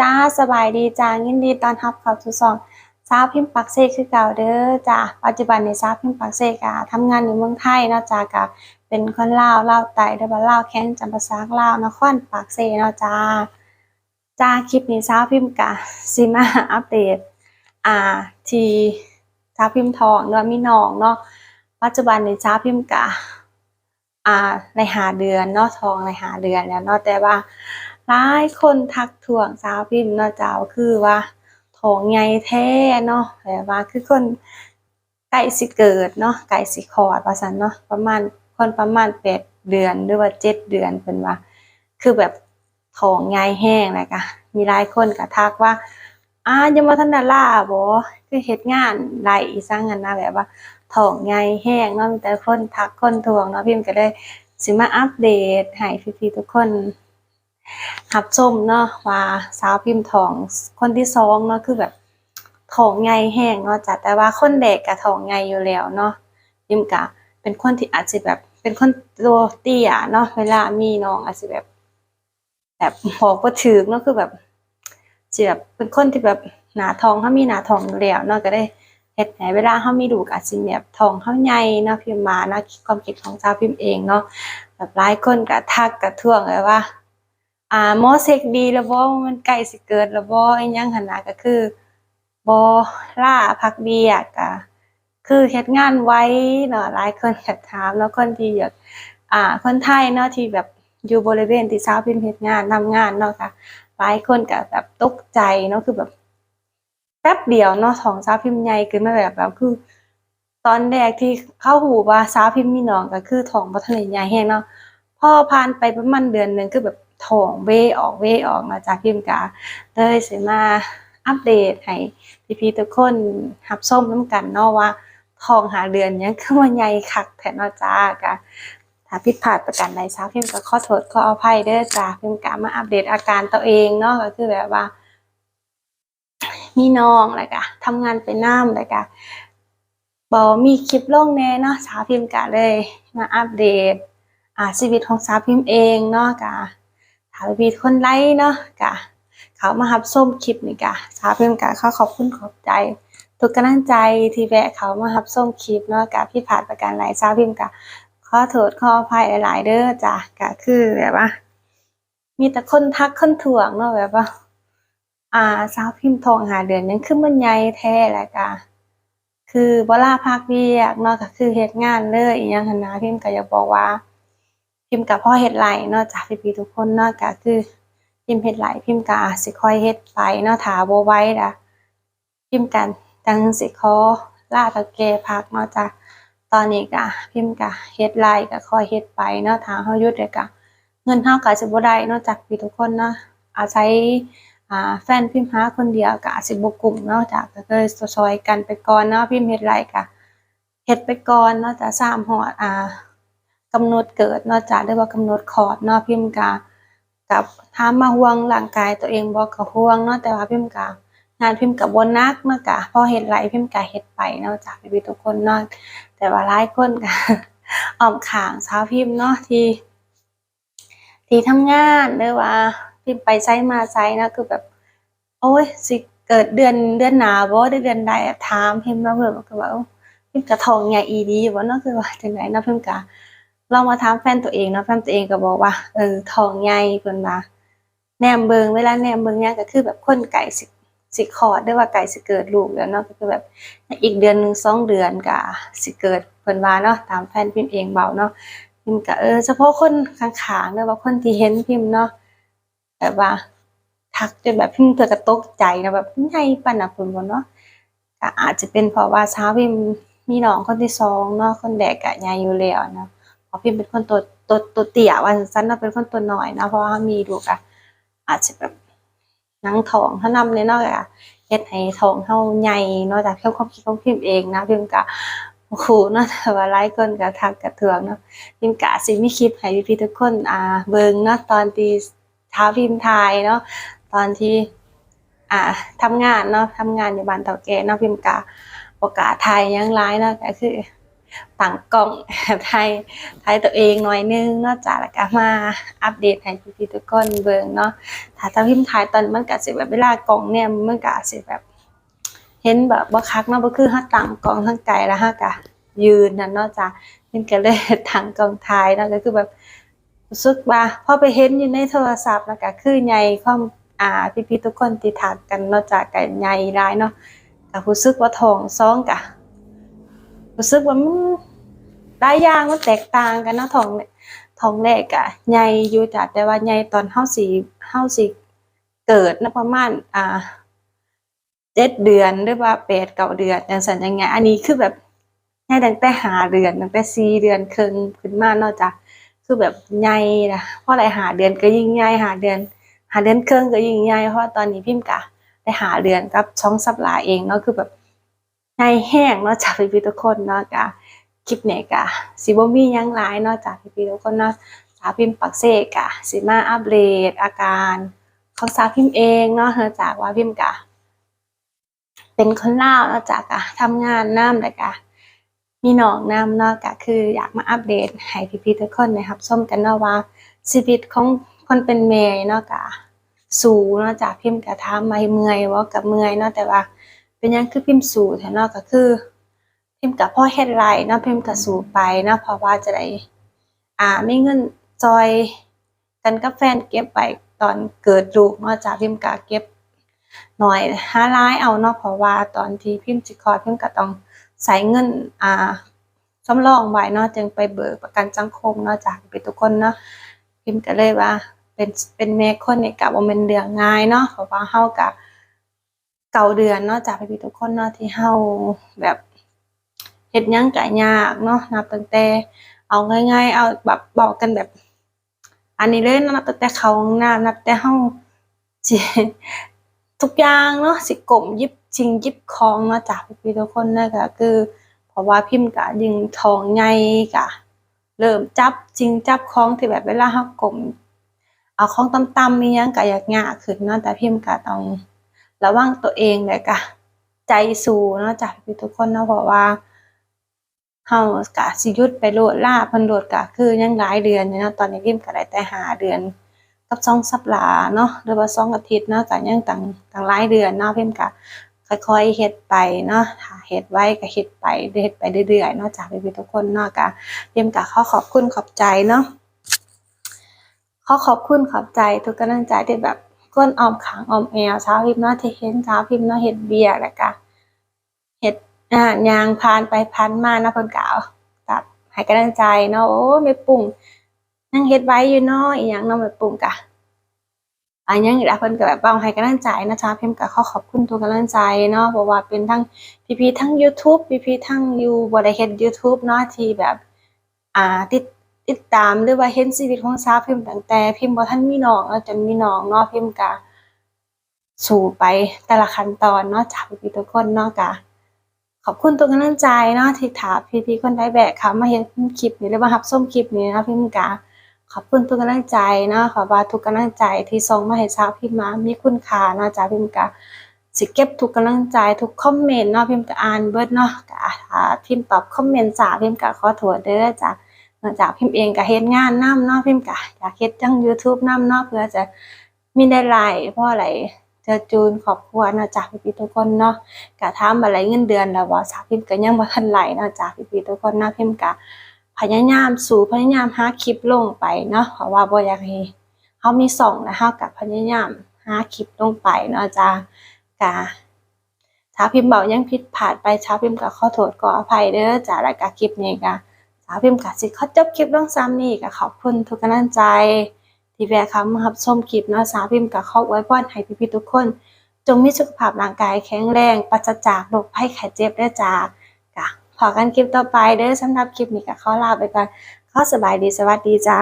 จ้าสบายดีจ้ายินดีตอนรับเข้าสู่ช่องสาพิมพ์ปักเซคือเก่าเด้อจ้าปัจจุบันในสาพิมพ์ปักเซกะทำงานอยู่เมืองไทยเนาะจ้ากะเป็นคนลาวลาวไต่ได้บ่าลาวแข้งจำภาษาลาวนครปักเซเนาะจ้าจ้าคลิปนี้สาพิมพ์กะสิมาอัปเดตอ่าที่สาพิมพ์ทองเนาะมีน้องเนาะปัจจุบันในสาพิมพ์กะอ่าในหาเดือนเนาะทองในหาเดือนแล้วเนาะแต่ว่า หลายคนทักท้วงสาวพิมพ์เนาะเจ้าคือว่าท้องใหญ่แท้เนาะแบบว่าคือคนใกล้สิเกิดเนาะใกล้สิคลอดว่าซั่นเนาะประมาณคนประมาณแปดเดือนหรือว่าเจ็ดเดือนเพิ่นว่า คือแบบท้องใหญ่แห้งเลยก็มีหลายคนก็ทักว่าอ่ายังบ่ทันด้ล่าบ่คือเฮ็ดงานไล่อีสังนั้นนะแบบว่าท้องใหญ่แห้งเนาะมีแต่คนทักคนทวงเนาะพิมพ์ก็เลยสิมาอัปเดตให้พี่ๆทุกคน หับชมเนาะว่าสาวพิมพ์ทองคนที่สองเนาะคือแบบทองใหญ่แห้งเนาะจ้ะแต่ว่าคนแรกก็ท้องใหญ่อยู่แล้วเนาะพิมก็เป็นคนที่อาจจะแบบเป็นคนตัวเตี้ยเนาะเวลามีน้องอาจจะแบบ แบบบอกบ่ถูกเนาะคือแบบสิแบบเป็นคนที่แบบหนาทองเฮามีหนาทองอยู่แล้วเนาะก็ได้เฮ็ดให้เวลาเฮามีลูกอาจสิแบบทองเฮาใหญ่เนาะพิมมานะความคิดของสาวพิมพ์เองเนาะแบบหลายคนก็ทักก็ท้วงเลยว่า อ่าหมอเช็คดีแล้วบ่ว่ามันใกล้สิเกิดแล้วบ่อีหยังหั่นน่ะก็คือบ่ล่าพักเบี้ยก็คือเฮ็ดงานไว้เนาะหลายคนก็ถามแล้วคนที่อยากอ่าคนไทยเนาะที่แบบอยู่บริเวณที่สาวพิมพ์เฮ็ดงานทำงานเนาะค่ะหลายคนก็แบบตกใจเนาะคือแบบแป๊บเดียวเนาะท้องสาวพิมพ์ใหญ่ขึ้นมาแบบแบบคือตอนแรกที่เข้าหูว่าสาวพิมพ์มีน้องก็คือท้องบ่ทันใหญ่แฮงเนาะพอผ่านไปประมาณเดือนหนึ่งคือแบบ ท้องเวออกเวออกมาจากพิมกาเลยสิมาอัปเดตให้พี่ๆทุกคนหับส้มน้ำกันเนาะว่าทองหาเดือนยังคือว่าใหญ่คักแท้เนาะจ้ากะถ้าผิดพลาดประการใดสาพิมก็ขอโทษขออภัยเด้อจ้าพิมกะมาอัปเดตอาการตัวเองเนาะก็คือแบบว่า มีน้องแล้วก็ทำงานไปน้ำแล้วก็บ่มีคลิปลงแน่เนาะสาวพิมกะเลยมาอัปเดตอ่าชีวิตของสาวพิมเองเนาะกะ ถ้ามีคนไลค์เนาะกะเขามารับส้มคลิปนี่กะสาวพิมกะเขาขอบคุณขอบใจทุกกำลังใจที่แวะเขามารับส้มคลิปเนาะกะพี่ผานประการหลายสาวพิมกะขอโทษขออภัยหลายๆเด้อจ้ะกะคือแบบว่า มีแต่คนทักคนถ่วงเนาะแบบว่า อ่าสาวพิมพ์ทองหาเดือนยังคือมันใหญ่แท้แหละกะคือบลาพักเวียกเนาะก็คือเฮ็ดงานเลยอีหยังหันนะพิมพ์ก็อยากบอกว่า พิมพ์กับพ่อเฮ็ดไหลเนาะจากพี่ๆทุกคนเนาะก็คือพิมพ์เฮ็ดไหลพิมพ์ก็อาจสิค่อยเฮ็ดไปเนาะถ้าบ่ไหวล่ะพิมพ์กันจังสิขอลาตะแกพักเนาะจ้ะตอนนี้ก็พิมพ์ก็เฮ็ดไหลก็ค่อยเฮ็ดไปเนาะถาเฮาหยุดแล้วก็เงินเฮาก็สิบ่ได้เนาะจากพี่ทุกคนเนาะอาศัยอ่าแฟนพิมพ์หาคนเดียวก็อาจสิบ่กุ้มเนาะจ้ะก็เลยซอยกันไปก่อนเนาะพิมพ์เฮ็ดไหลก็เฮ็ดไปก่อนเนาะจ้ะ3ฮอดอ่า กำหนดเกิดเนาะจ้ะหรือว่ากำหนดคลอดเนาะพิมกะกับถามมาห่วงร่างกายตัวเองบ่ก็ห่วงเนาะแต่ว่าพิมกะงานพิมพ์ก็บ่หนักเนาะกะพอเฮ็ดไหลพิมพ์ก็เฮ็ดไปเนาะจ้ะพี่ทุกคนเนาะแต่ว่าหลายคนก็อ้อมขางสาวพิมพ์เนาะที่ที่ทำงานหรือว่าพิมพ์ไปไสมาไสเนะคือแบบ โอ้ยสิเกิดเดือนเดือนหนาบ่หรือเดือนใดอะถามพิมพ์มาเพิ่นก็ว่าเอ้าพิมพ์ก็ท้องใหญ่อีหลีบ่เนาะคือว่าจังไดเนาะพิมพ์ก็ ลองมาถามแฟนตัวเองเนาะแฟนตัวเองก็บอกว่า เออทองใหญ่เพิ่นว่าแนมเบิงเวลาแนมเบิงหยังก็คือแบบคนไก่สิสิคลอดหรือว่าไก่สิเกิดลูกแล้วเนาะก็คือแบบอีกเดือนหนึงสองเดือนก็สิเกิดเพิ่นว่าเนาะตามแฟนพิมพ์เองเบาเนาะพิมพ์ก็เออเฉพาะคนข้างๆหรือว่าคนที่เห็นพิมพ์เนาะแบบว่าทักจนแบบพิมพ์เธอก็ตกใจนะแบบใหญ่ปานน่ะเพิ่นบ่เนาะก็อาจจะเป็นเพราะว่าเช้าพิมพ์มีน้องคนที่สองเนาะคนแรกก็ใหญ่อยู่แล้วเนาะ พราะพิมเป็นคนตัวตัวตัวเตี้ยว่าซั่นเราเป็นคนตัวหน้อยนะเพราะว่ามีลูกะอาจจะแบบนังท้องถ้านำเนี่ยเนาะก็เฮ็ดให้ท้องเฮาใหญ่นาะจากเพิ่มความคิดของพิมเองนะพิมก็โอ้โหเนาะแต่ว่าหลายคนก็ทักกระเทืองเนาะพิมก็สิมีคลิปให้พี่ๆทุกคนอ่าเบิ่งเนาะตอนที่เช้าพิมพ์ถ่ายเนาะตอนที่อ่าทำงานเนาะทำงานอยู่บ้านเฒ่าแก่เนาะพิมก็บ่กาถ่ายยังหลายเนาะก็คือ ตั้งกล้องถ่ายถ่ายตัวเองหน่อยนึงเนาะจ้ะแล้วก็มาอัปเดตให้พี่ๆทุกคนเบิ่งเนาะถ้าถ้าพิมพ์ถ่ายตอนมันก็สิแบบเวลากล้องเนี่ยมันก็สิแบบ เห็นแบบบ่คักเนาะบ่คือเฮาตั้งกล้องทางไกลแล้วเฮาก็ยืนนั่นเนาะจ้ะมันก็เลยตั้งกล้องถ่ายเนาะก็คือแบบรู้สึกว่าพอไปเห็นอยู่ในโทรศัพท์แล้วก็คือใหญ่ความอ่าพี่ๆทุกคนที่ทักกันเนาะจ้ะก็ใหญ่หลายเนาะก็รู้สึกว่าท้องซองก็ รู้สึกว่ามันหลายอย่างมันแตกต่างกันเนาะทองทองแรกก็ใหญ่อยู่จ้ะแต่ว่าใหญ่ตอนเฮาสิเฮาสิเกิดนะประมาณอ่าเจ็ดเดือนหรือว่าแปดเก้าเดือนจังสันจังไงอันนี้คือแบบให้ตั้งแต่หาเดือนตั้งแต่สี่เดือนครึ่งขึ้นมาเนาะจ้ะคือแบบใหญ่นะเพราะอะไรหาเดือนก็ยิ่งใหญ่หาเดือน หาเดือนครึ่งก็ยิ่งใหญ่เพราะตอนนี้พิมพ์กะได้หาเดือนกับช่องสัปดาเองเนาะคือแบบ ใหญ่แห้งเนาะจากพี่ๆทุกคนเนาะกะคลิปเนี่ยกะสิบ่มียังหลายเนาะจากพี่ๆทุกคนเนาะสาวพิมพ์ปักเสกะสิมาอัปเดตอาการของสาวพิมพ์เองเนาะเธอจากว่าพิมพ์กะเป็นคนเล่าเนาะจากอะทำงานน้ำแต่กะมีน้องน้ำเนาะก็คืออยากมาอัปเดตให้พี่ๆทุกคนนะครับชมกันเนาะว่าชีวิตของคนเป็นแม่เนาะกะสูเนาะจากพิมพ์กะถามมาเมื่อยว่ากับเมื่อยเนาะแต่ว่า เป็นยังคือพิมพ์สูแท้เนาะก็คือ พิมพ์กับพ่อเฮ็ดไรเนาะพิมพ์กับสูไปเนาะเพราะว่าจะได้อ่ามีเงินจอยกันกับแฟนเก็บไปตอนเกิดลูกเนาะจากพิมพ์กะเก็บหน่อยห้าร้ายเอาเนาะเพราะว่าตอนที่พิมพ์สิคอดพิมพ์ก็ต้องใช้เงินอ่าสำรองไว้เนาะจึงไปเบิกประกันสังคมเนาะจากเป็นทุกคนเนาะพิมพ์ก็เลยว่าเป็นเป็นแม่คนเนี่ยก็บ่แม่นเรื่องง่ายเนาะเพราะว่าเฮาก็ เก่าเดือนเนาะจากพี่ๆทุกคนเนาะที่เฮาแบบเฮ็ดยังก็ยากเนาะนับตั้งแต่เอาง่าย ๆ เอาแบบบอกกันแบบ อันนี้เลยนะนับตั้งแต่เข้าหน้ำนับแต่เฮาสิทุกอย่างเนาะสิกลมยิบชิงยิบของเนาะจากพี่ๆทุกคนนะก็คือ เพราะว่าพิมพ์กะยิงทองใหญ่กะเริ่มจับจริงจับของที่แบบเวลาเฮากลมเอาของต่ำๆมียังก็อยากยากขึ้นเนาะแต่พิมพ์กะต้อง ระวังตัวเองเลยกะใจสู้เนาะจากพี่ทุกคนเนาะเพราะว่าเฮากะสิยุดไปโลดลาเพิ่นโลดกะคือยังหลายเดือนอยู่เนาะตอนนี้พิมก็ได้แต่หาเดือนกับสองสัปดาห์เนาะหรือว่าสองอาทิตย์เนาะก็ยังต่างต่างหลายเดือนเนาะพิมก็ค่อยๆเฮ็ดไปเนาะถ้าเฮ็ดไว้ก็เฮ็ดไปเฮ็ดไปเรื่อยๆเนาะจากพี่ๆทุกคนเนาะก็พิมก็ขอขอบคุณขอบใจเนาะขอขอบคุณขอบใจทุกกำลังใจที่แบบ ก้นออมขางออมแอวเช้าพิมเนาะที่เห็นเช้าพิมเนาเฮ็ดเบียร์แล้วก็เฮ็ดอ่ายางผ่านไปผ่านมานาะเพิ่นก็เอาแบบให้กำลังใจเนาะโอ้แม่ปุ่งยังเฮ็ดไว้อยู่เนาะอีหยังเนาะแม่ปุ่งกะอันยังอีกแล้เพิ่นก็แบบเว้าให้กำลังใจนะจ๊ะพิมก็ขอขอบคุณทุกกำลังใจเนาะเพราะว่าเป็นทั้งพี่ๆทั้ง YouTube พี่ๆทั้งอยู่บ่ได้เฮ็ด YouTube เนาะที่แบบ อ่าติด ติดตามหรือว่าเห็นชีวิตของสาวพิมพ์ตั้งแต่พิมพ์บ่ทันมีน้องแล้วจนมีน้องเนาะพิมพ์ก็สู่ไปแต่ละขั้นตอนเนาะจากพี่ทุกคนเนาะก็ขอบคุณทุกกำลังใจเนาะที่ถามพี่ๆคนไทยแบกเขามาเฮ็ดคลิปนี้หรือว่ารับชมคลิปนี้นะพิมพ์ก็ขอบคุณทุกกำลังใจเนาะขอว่าทุกกำลังใจที่ส่งมาให้ชาวพิมพ์มามีคุณค่าเนาะจ้าพิมพ์ก็สิเก็บทุกกำลังใจทุกคอมเมนต์เนาะพิมพ์ก็อ่านเบิร์ดเนาะก็ถ้าพิมพ์ตอบคอมเมนต์จ้าพิมพ์ก็ขอโทษเด้อจ้าเนองจากพิมพ์เองก็เฮ็ดงานนํเนาะพิมพ์ก็อยากเฮ็ดจัง YouTube นํเนาะเพื่อจะมีได้หลายเพราะอะไรเจอจูนครอบครัวเนาะจ้าพี่ๆทุกคนเนาะก็ถามว่าไหลเงินเดือนแล้วบ่สาวพิมพ์ก็ยังบ่ทันไหลเนาะจ้าพี่ๆทุกคนเนาะพิมพ์ก็พยายามสู่พยายามหาคลิปลงไปเนาะเพราะว่าบ่อยากให้เฮามีส่องแล้วเฮาก็พยายามหาคลิปลงไปเนาะจ้ากะถ้าพิมพ์เบายังผิดพลาดไปชาวพิมพ์ก็ขอโทษขออภัยเด้อจ้าแล้วก็คลิปนี้ก็ สาวพิมพ์ก็สิขอจบคลิปลงซ้ำนี่ก็ขอบคุณทุกกำลังใจ ที่แวะเข้ามารับชมคลิปเนาะสาวพิมพ์ก็ขอไว้พรให้พี่ๆทุกคน จงมีสุขภาพร่างกายแข็งแรงปราศจากโรคภัยไข้เจ็บได้จ้ากะพอกันคลิปต่อไปเด้อสำหรับคลิปนี้ก็ขอลาไปก่อนขอสบายดีสวัสดีจ้า